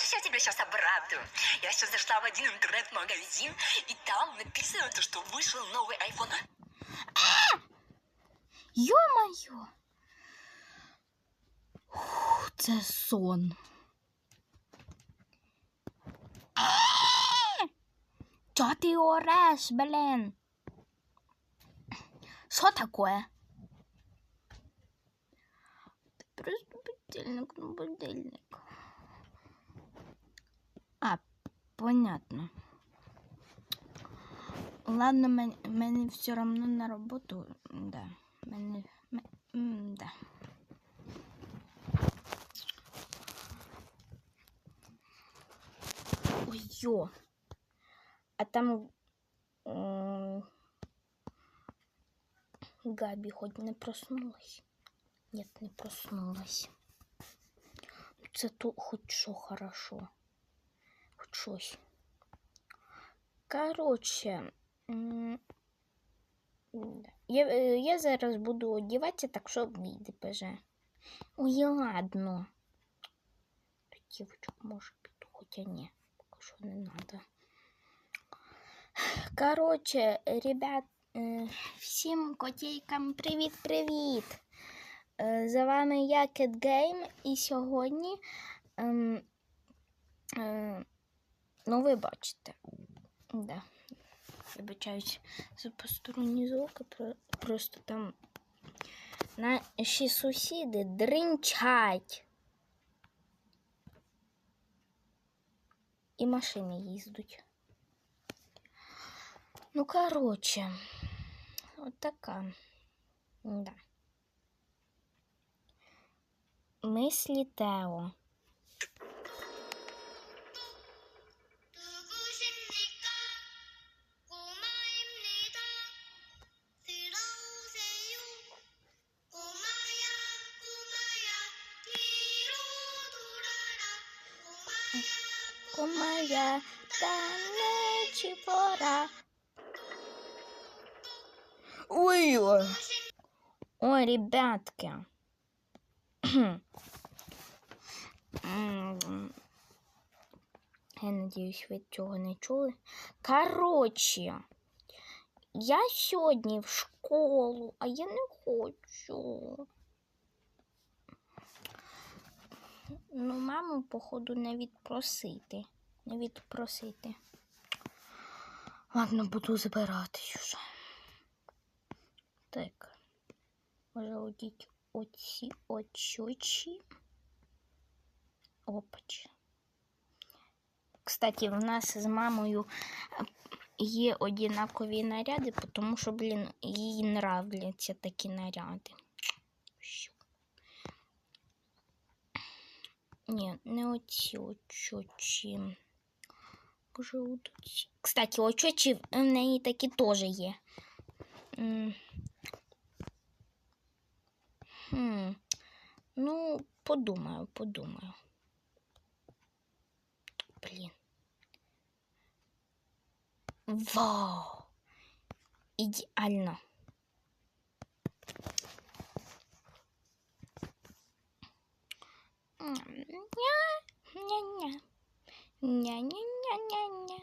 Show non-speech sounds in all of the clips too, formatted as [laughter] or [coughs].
Хочешь, я тебя сейчас обрадую? Я сейчас зашла в один интернет-магазин, и там написано, то, что вышел новый iPhone. Йо-моє! Ух, Це сон. Чо ти ореш, блін? Що таке? Просто будильник, ну будильник. А, понятно. Ладно, мен- мені все равно на роботу, да. Мене, м- м, да. Ой. А там Габи хоть не проснулась? Нет, не проснулась. Це то хоч що хорошо. Щось. Короче. Я, е, я зараз буду одягатися, так що вийде беже. Ой, ладно. Дівчок може піду, хоча ні, поки що не надо. Короче, ребят, е, всім котейкам привіт-привіт! Е, За вами я Cat Game і сьогодні, ем, е, ну ви бачите, да. Вибачаюсь за посторонні звуки, про- просто там наші сусіди дринчать. І машини їздять. Ну, короче, от така. Да. Мислі Тео. Дівчинко моя, да ночі пора. Ой, ой. Ребятки. Я надіюсь, ви цього не чули. Коротше, я сьогодні в школу, а я не хочу. Ну, маму, походу, не відпросити. Не відпросити. Ладно, буду збиратись уже. Так. Може одіть оці очочі. Опач. Кстати, в нас з мамою є однакові наряди, тому що, блін, їй нравляться такі наряди. Ні, не оці очочі. Кстати, очочі в неї такі теж є. Хм. Ну, подумаю, подумаю. Блін. Вау! Ідеально. Ня-ня-ня. Ня-ня-ня-ня-ня.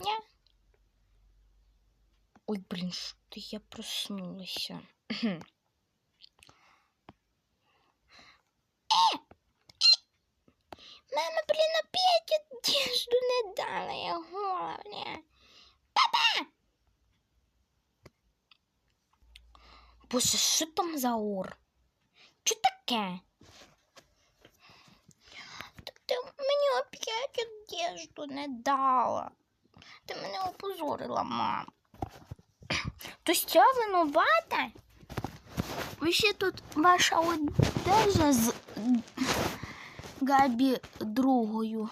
Ня. Ой, блин, что я проснулась. Мама, блин, опять одежду не дала, я головне. Папа! Боже, що там за ор? Що таке? Так ти мені опять одежду не дала. Ти мене опозорила, мам. [coughs] То що винувата? Ви ще тут ваша одежа з Габі другою.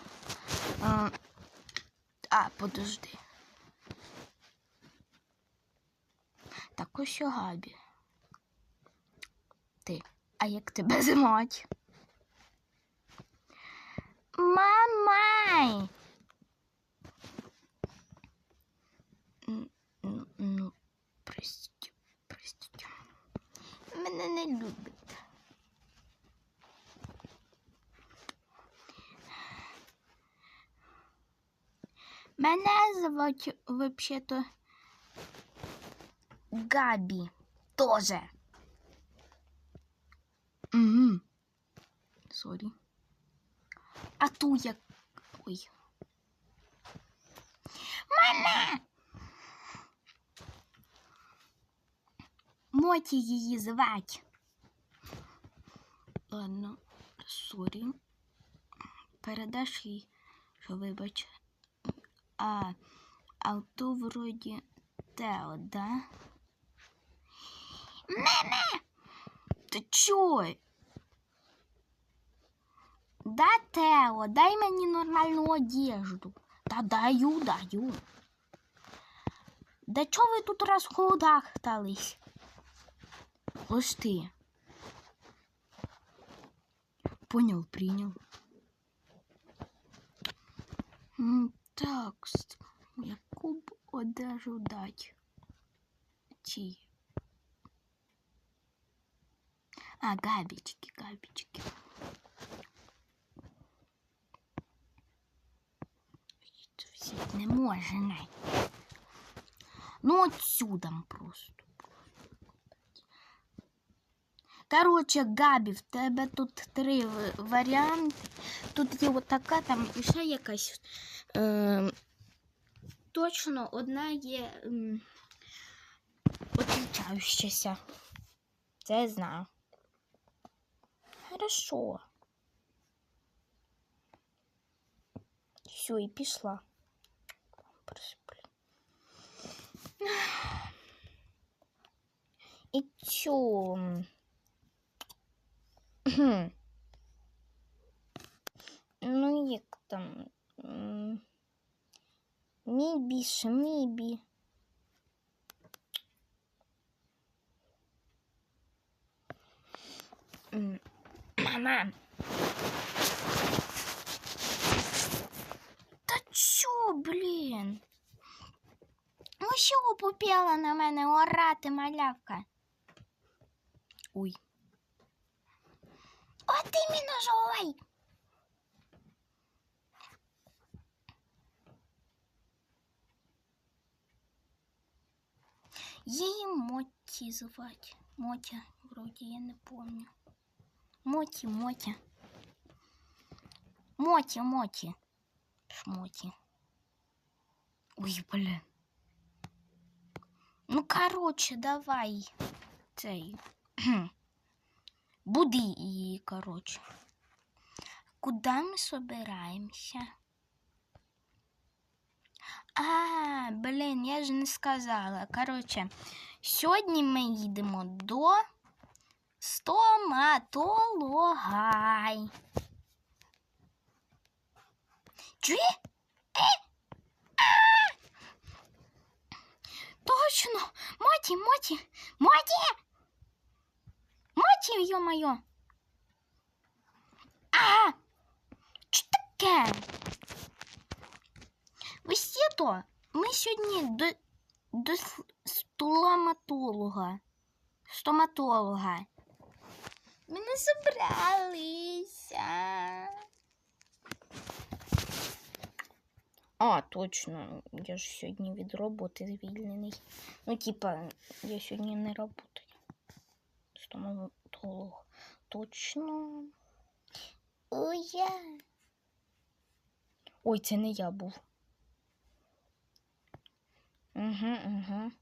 А, подожди. Так ось що Габі. Ти, а як тебе звать? Мамай! Ну, простите, простите. Мене не любить. Мене звуть взагалі-то Габі. Тоже. Угу. Сорі. А ту як. Ой. Мама! Моті її звать. Ладно, сорі. Передаш їй, що вибач. А, а то вроді Тео, да? Мама! Ти чо? Да, Тео, дай мені нормальну одежду. Та даю, даю. Да чого ви тут розходахтались? Ось ти. Понял, принял. М, Так, с- яку б одежу дать? Ті. А, габічки, габічки. Взять не може, не. Ну, отсюда просто. Короче, Габі, в тебе тут три варіанти. Тут є отака, там і ще якась. Е, точно одна є ем, отличающаяся. Це я знаю. Хорошо. Все, і пішла. М, Кхм. Ну, як там. Мібі, шмібі. Мама. Та чо, блін? Ну що попіла на мене орати, малявка? Ой. От іменно ж ой. Її Моті звать. Мотя, вроді я не помню. Моті, Мотя. Моті, Моті. Шмоті. Ой, блин. Ну, короче, давай. Цей. [clears throat] Буди її, короче. Куда ми собираємося? А, блін, я ж не сказала. Короче, сьогодні ми їдемо до стоматолога. Чує? Е? А! Точно! Моті, моті, моті! Моті, йо-моє! А! Що таке? Ось то. Ми сьогодні до, до стоматолога. Стоматолога. Ми не зібралися. А, точно. Я ж сьогодні від роботи звільнений. Ну, типа, я сьогодні не працюю. Стоматолог. Точно. Ой, я. Ой, це не я був. Угу, угу.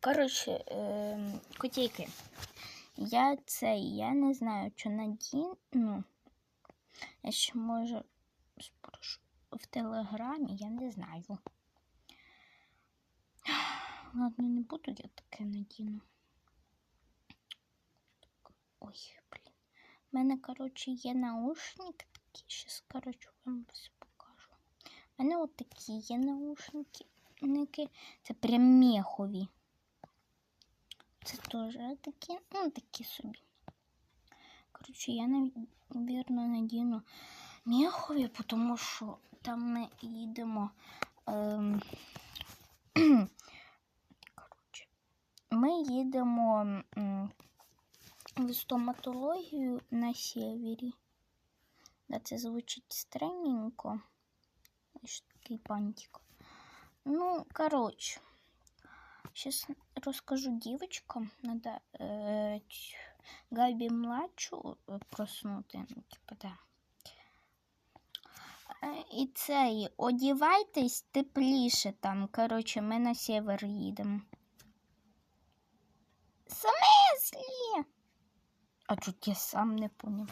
Коротше, ем, котейки. Я це, я не знаю, що надіну. Я ще може спрошу в телеграмі, я не знаю. Ладно, не буду я таке надіну. Ой, блін. У мене, коротше, є наушники такі. Щас, коротше, вам все покажу. У мене от такі є наушники. Це прям мехові. Це теж такі, ну, такі собі. Коротше, я, навірно, надіну мехові, тому що там ми їдемо. Ем, [clears throat] коротше, ми їдемо в стоматологію на севері. Да, це звучить странненько. Такий пантик. Ну, короче, сейчас расскажу девочкам. Надо э, ч- Габи младшу е, проснути. Ну, типа, да. Е, І цей, одівайтесь тепліше там. Коротше, ми на север їдемо. Тут я сам не поняв.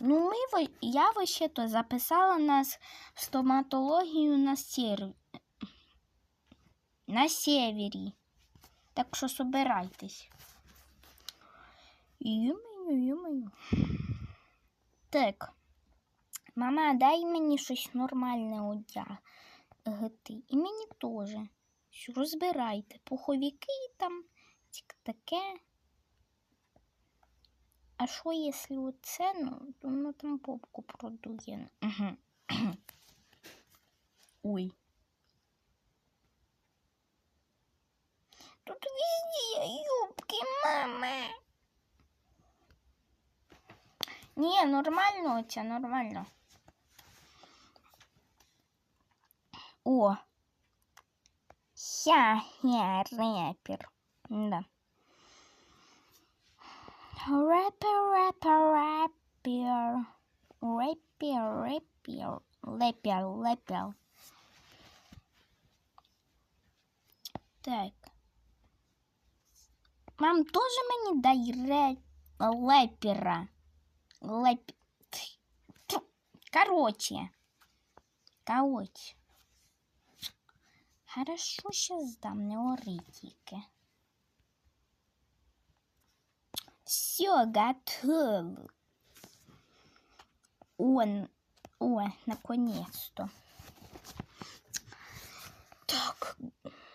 Ну, ми, я вообще-то записала нас в стоматологію на сер... на севері. Так що собирайтесь. Юмою, юмою. Так. Мама, дай мені щось нормальне одягти. І мені теж. Розбирайте. Пуховики там, таке. А що, якщо оце, ну, то воно там попку продує. Ой. Тут везде юбки, мами. Ні, нормально оця, нормально. О. Я, я рэпер. Да. Rapper, rapper, rapper. Rapper, rapper, rapper, rapper. Так. Мам, тоже мені дай ре... лепера. Леп... Короче. Короче. Хорошо, сейчас дам мне неоритики. Все, готово. Он, о, наконец-то. Так,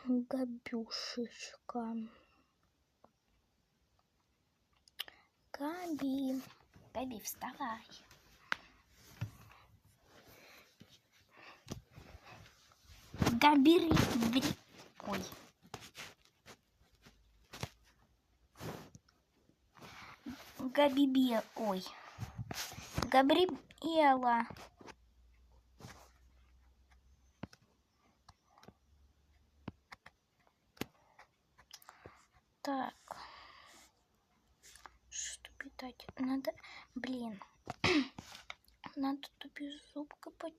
Габюшечка. Габи. Габи, вставай. Бери. Ой. Габиби. Ой. Габриэла. Так. Що тобі дати? Надо, блін. [clears throat] Надо тобі зубки почистити.